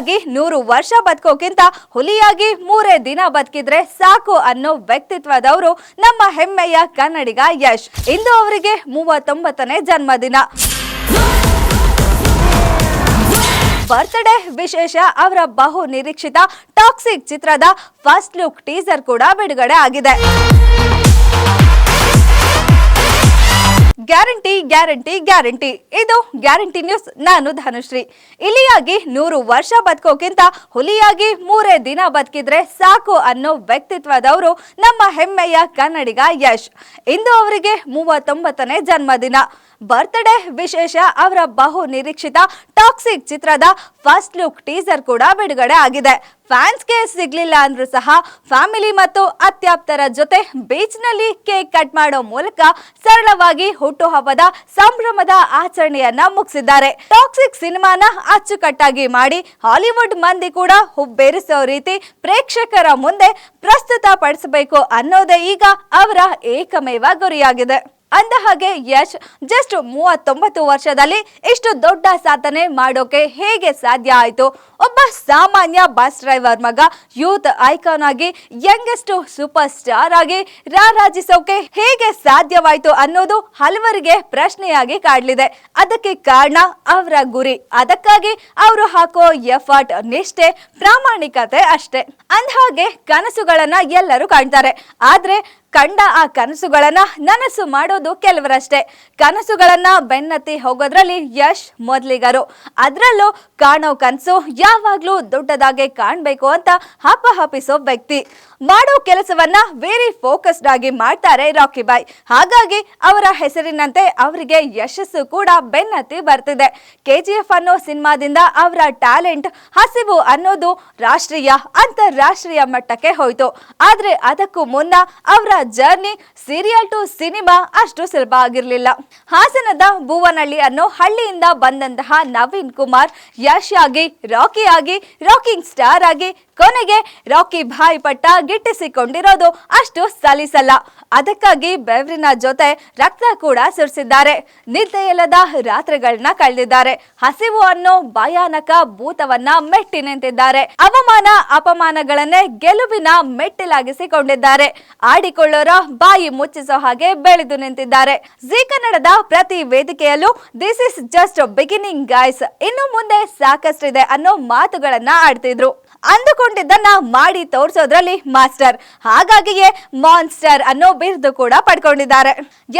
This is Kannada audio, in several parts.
ಇಲಿಯಾಗಿ ನೂರು ವರ್ಷ ಬದುಕೋಕ್ಕಿಂತ ಹುಲಿಯಾಗಿ ಮೂರೇ ದಿನ ಬದುಕಿದ್ರೆ ಸಾಕು ಅನ್ನೋ ವ್ಯಕ್ತಿತ್ವದವರು ನಮ್ಮ ಹೆಮ್ಮೆಯ ಕನ್ನಡಿಗ ಯಶ್. ಇಂದು ಅವರಿಗೆ ಮೂವತ್ತೊಂಬತ್ತನೇ ಜನ್ಮದಿನ. ಬರ್ತ್ಡೇ ವಿಶೇಷ ಅವರ ಬಹು ನಿರೀಕ್ಷಿತ ಟಾಕ್ಸಿಕ್ ಚಿತ್ರದ ಫಸ್ಟ್ ಲುಕ್ ಟೀಸರ್ ಕೂಡ ಬಿಡುಗಡೆ ಆಗಿದೆ. Guarantee guarantee guarantee. ಇದು ಗ್ಯಾರಂಟಿ ನ್ಯೂಸ್. ನಾನು ಧನುಶ್ರೀ. ಇಲಿಯಾಗಿ ನೂರು ವರ್ಷ ಬದುಕೋಕ್ಕಿಂತ ಹುಲಿಯಾಗಿ ಮೂರೇ ದಿನ ಬದುಕಿದ್ರೆ ಸಾಕು ಅನ್ನೋ ವ್ಯಕ್ತಿತ್ವದವರು ನಮ್ಮ ಹೆಮ್ಮೆಯ ಕನ್ನಡಿಗ ಯಶ್. ಇಂದು ಅವರಿಗೆ ಮೂವತ್ತೊಂಬತ್ತನೇ ಜನ್ಮದಿನ. ಬರ್ತ್ಡೇ ವಿಶೇಷ ಅವರ ಬಹು ನಿರೀಕ್ಷಿತ ಟಾಕ್ಸಿಕ್ ಚಿತ್ರದ ಫಸ್ಟ್ ಲುಕ್ ಟೀಸರ್ ಕೂಡ ಬಿಡುಗಡೆ ಆಗಿದೆ. ಫ್ಯಾನ್ಸ್ಗೆ ಸಿಗ್ಲಿಲ್ಲ ಅಂದ್ರೂ ಸಹ ಫ್ಯಾಮಿಲಿ ಮತ್ತು ಅತ್ಯಾಪ್ತರ ಜೊತೆ ಬೀಚ್ನಲ್ಲಿ ಕೇಕ್ ಕಟ್ ಮಾಡೋ ಮೂಲಕ ಸರಳವಾಗಿ ಹುಟ್ಟುಹಬ್ಬದ ಸಂಭ್ರಮದ ಆಚರಣೆಯನ್ನ ಮುಗಿಸಿದ್ದಾರೆ. ಟಾಕ್ಸಿಕ್ ಸಿನಿಮಾನ ಅಚ್ಚುಕಟ್ಟಾಗಿ ಮಾಡಿ ಹಾಲಿವುಡ್ ಮಂದಿ ಕೂಡ ಹುಬ್ಬೇರಿಸೋ ರೀತಿ ಪ್ರೇಕ್ಷಕರ ಮುಂದೆ ಪ್ರಸ್ತುತ ಪಡಿಸಬೇಕು ಅನ್ನೋದೇ ಈಗ ಅವರ ಏಕಮೇವ ಗುರಿಯಾಗಿದೆ. ಅಂದ ಹಾಗೆ ಯಶ್ ಜಸ್ಟ್ ಮೂವತ್ತೊಂಬತ್ತು ವರ್ಷದಲ್ಲಿ ಇಷ್ಟು ದೊಡ್ಡ ಸಾಧನೆ ಮಾಡೋಕೆ ಹೇಗೆ ಸಾಧ್ಯ ಆಯಿತು? ಒಬ್ಬ ಸಾಮಾನ್ಯ ಬಸ್ ಡ್ರೈವರ್ ಮಗ ಯೂತ್ ಐಕಾನ್ ಆಗಿ ಯಂಗೆಸ್ಟ್ ಸೂಪರ್ ಸ್ಟಾರ್ ಆಗಿ ರಾರಾಜಿಸೋಕೆ ಹೇಗೆ ಸಾಧ್ಯವಾಯಿತು ಅನ್ನೋದು ಹಲವರಿಗೆ ಪ್ರಶ್ನೆಯಾಗಿ ಕಾಡಲಿದೆ. ಅದಕ್ಕೆ ಕಾರಣ ಅವರ ಗುರಿ. ಅದಕ್ಕಾಗಿ ಅವರು ಹಾಕೋ ಎಫರ್ಟ್ ನಿಷ್ಠೆ, ಪ್ರಾಮಾಣಿಕತೆ ಅಷ್ಟೇ. ಅಂದಹಾಗೆ ಕನಸುಗಳನ್ನ ಎಲ್ಲರೂ ಕಾಣ್ತಾರೆ. ಆದ್ರೆ ಕಂಡ ಆ ಕನಸುಗಳನ್ನ ನನಸು ಮಾಡೋದು ಕೆಲವರಷ್ಟೇ. ಕನಸುಗಳನ್ನ ಬೆನ್ನತ್ತಿ ಹೋಗೋದ್ರಲ್ಲಿ ಯಶ್ ಮೊದಲಿಗರು. ಅದ್ರಲ್ಲೂ ಕಾಣೋ ಕನಸು ಯಾವಾಗ್ಲೂ ದೊಡ್ಡದಾಗೆ ಕಾಣಬೇಕು ಅಂತ ಹಪಹಪಿಸೋ ವ್ಯಕ್ತಿ. ಮಾಡೋ ಕೆಲಸವನ್ನ ವೆರಿ ಫೋಕಸ್ಡ್ ಆಗಿ ಮಾಡ್ತಾರೆ ರಾಕಿ ಬಾಯ್ ಹಾಗಾಗಿ ಅವರ ಹೆಸರಿನಂತೆ ಅವರಿಗೆ ಯಶಸ್ಸು ಕೂಡ ಬೆನ್ನತ್ತಿ ಬರ್ತಿದೆ. ಕೆಜಿಎಫ್ ಅನ್ನೋ ಸಿನಿಮಾದಿಂದ ಅವರ ಟ್ಯಾಲೆಂಟ್ ಹಸಿವು ಅನ್ನೋದು ರಾಷ್ಟ್ರೀಯ, ಅಂತಾರಾಷ್ಟ್ರೀಯ ಮಟ್ಟಕ್ಕೆ ಹೋಯ್ತು. ಆದ್ರೆ ಅದಕ್ಕೂ ಮುನ್ನ ಅವರ ಜರ್ನಿ ಸೀರಿಯಲ್ ಟು ಸಿನಿಮಾ ಅಷ್ಟು ಸುಲಭ ಆಗಿರಲಿಲ್ಲ. ಹಾಸನದ ಭುವನಹಳ್ಳಿ ಅನ್ನೋ ಹಳ್ಳಿಯಿಂದ ಬಂದಂತಹ ನವೀನ್ ಕುಮಾರ್ ಯಶ್ ಆಗಿ ರಾಕಿ ಆಗಿ ರಾಕಿಂಗ್ ಸ್ಟಾರ್ ಆಗಿ ಕೊನೆಗೆ ರಾಕಿ ಭಾಯ್ ಪಟ್ಟ ಗಿಟ್ಟಿಸಿಕೊಂಡಿರೋದು ಅಷ್ಟು ಸಲಿಸಲ್ಲ. ಅದಕ್ಕಾಗಿ ಬೆವರಿನ ಜೊತೆ ರಕ್ತ ಕೂಡ ಸುರಿಸಿದ್ದಾರೆ. ನಿದ್ದೆಯಲ್ಲದ ರಾತ್ರಿಗಳನ್ನ ಕಳೆದಿದ್ದಾರೆ. ಹಸಿವು ಅನ್ನೋ ಭಯಾನಕ ಭೂತವನ್ನ ಮೆಟ್ಟಿ ನಿಂತಿದ್ದಾರೆ. ಅವಮಾನ, ಅಪಮಾನಗಳನ್ನೇ ಗೆಲುವಿನ ಮೆಟ್ಟಿಲಾಗಿಸಿಕೊಂಡಿದ್ದಾರೆ. ಆಡಿಕೊಳ್ಳೋರ ಬಾಯಿ ಮುಚ್ಚಿಸೋ ಹಾಗೆ ಬೆಳೆದು ನಿಂತಿದ್ದಾರೆ. ಜಿ ಕನ್ನಡದ ಪ್ರತಿ ವೇದಿಕೆಯಲ್ಲೂ this is just beginning guys ಇನ್ನು ಮುಂದೆ ಸಾಕಷ್ಟು ಇದೆ ಅನ್ನೋ ಮಾತುಗಳನ್ನ ಆಡ್ತಿದ್ರು. ಅಂದುಕೊಂಡಿದ್ದನ್ನ ಮಾಡಿ ತೋರಿಸೋದ್ರಲ್ಲಿ ಮಾಸ್ಟರ್. ಹಾಗಾಗಿಯೇ ಮಾನ್ಸ್ಟರ್ ಅನ್ನೋ ಬಿರುದು ಕೂಡ ಪಡ್ಕೊಂಡಿದ್ದಾರೆ.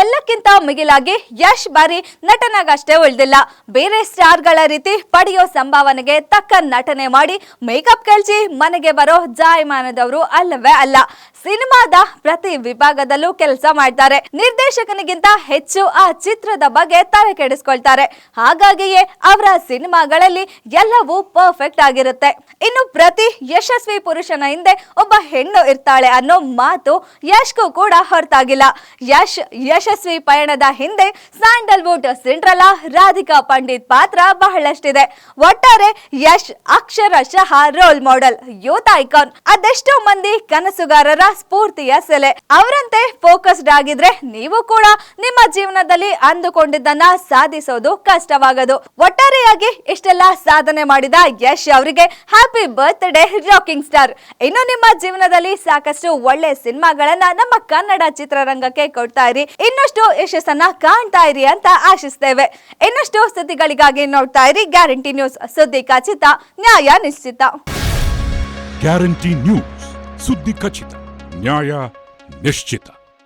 ಎಲ್ಲಕ್ಕಿಂತ ಮಿಗಿಲಾಗಿ ಯಶ್ ಬಾರಿ ನಟನಾಗಷ್ಟೇ ಉಳಿದಿಲ್ಲ. ಬೇರೆ ಸ್ಟಾರ್ಗಳ ರೀತಿ ಪಡೆಯೋ ಸಂಭಾವನೆಗೆ ತಕ್ಕ ನಟನೆ ಮಾಡಿ ಮೇಕಪ್ ಕಳ್ಸಿ ಮನೆಗೆ ಬರೋ ಜಾಯಮಾನದವರು ಅಲ್ಲವೇ ಅಲ್ಲ. ಸಿನಿಮಾದ ಪ್ರತಿ ವಿಭಾಗದಲ್ಲೂ ಕೆಲಸ ಮಾಡ್ತಾರೆ. ನಿರ್ದೇಶಕನಿಗಿಂತ ಹೆಚ್ಚು ಆ ಚಿತ್ರದ ಬಗ್ಗೆ ತಲೆ ಕೆಡಿಸ್ಕೊಳ್ತಾರೆ. ಹಾಗಾಗಿಯೇ ಅವರ ಸಿನಿಮಾಗಳಲ್ಲಿ ಎಲ್ಲವೂ ಪರ್ಫೆಕ್ಟ್ ಆಗಿರುತ್ತೆ. ಇನ್ನು ಪ್ರತಿ ಯಶಸ್ವಿ ಪುರುಷನ ಹಿಂದೆ ಒಬ್ಬ ಹೆಣ್ಣು ಇರ್ತಾಳೆ ಅನ್ನೋ ಮಾತು ಯಶ್ಗೂ ಕೂಡ ಹೊರತಾಗಿಲ್ಲ. ಯಶ್, ಯಶಸ್ವಿ ಪಯಣದ ಹಿಂದೆ ಸ್ಯಾಂಡಲ್ವುಡ್ ಸಿಂಡ್ರಲಾ ರಾಧಿಕಾ ಪಂಡಿತ್ ಪಾತ್ರ ಬಹಳಷ್ಟಿದೆ. ಒಟ್ಟಾರೆ ಯಶ್ ಅಕ್ಷರಶಃ ರೋಲ್ ಮಾಡೆಲ್ ಯೂತ್ ಐಕಾನ್. ಅದೆಷ್ಟೋ ಮಂದಿ ಕನಸುಗಾರರ ಸ್ಫೂರ್ತಿಯ ಸೆಲೆ. ಅವರಂತೆ ಫೋಕಸ್ಡ್ ಆಗಿದ್ರೆ ನೀವು ಕೂಡ ನಿಮ್ಮ ಜೀವನದಲ್ಲಿ ಅಂದುಕೊಂಡಿದ್ದನ್ನ ಸಾಧಿಸೋದು ಕಷ್ಟವಾಗದು. ಒಟ್ಟಾರೆಯಾಗಿ ಇಷ್ಟೆಲ್ಲ ಸಾಧನೆ ಮಾಡಿದ ಯಶ್ ಅವರಿಗೆ ಹ್ಯಾಪಿ ಬರ್ತ್ಡೇ ರಾಕಿಂಗ್ ಸ್ಟಾರ್ ಇನ್ನು ನಿಮ್ಮ ಜೀವನದಲ್ಲಿ ಸಾಕಷ್ಟು ಒಳ್ಳೆ ಸಿನಿಮಾಗಳನ್ನ ನಮ್ಮ ಕನ್ನಡ ಚಿತ್ರರಂಗಕ್ಕೆ ಕೊಡ್ತಾ ಇರಿ. ಇನ್ನಷ್ಟು ಯಶಸ್ಸನ್ನ ಕಾಣ್ತಾ ಇರಿ ಅಂತ ಆಶಿಸ್ತೇವೆ. ಇನ್ನಷ್ಟು ಸುದ್ದಿಗಳಿಗಾಗಿ ನೋಡ್ತಾ ಇರಿ. ಗ್ಯಾರಂಟಿ ನ್ಯೂಸ್ ಸುದ್ದಿ ಖಚಿತ, ನ್ಯಾಯ ನಿಶ್ಚಿತ. ಗ್ಯಾರಂಟಿ ನ್ಯೂಸ್ ಸುದ್ದಿ ಖಚಿತ. ನ್ಯಾಯ ನಿಶ್ಚಿತ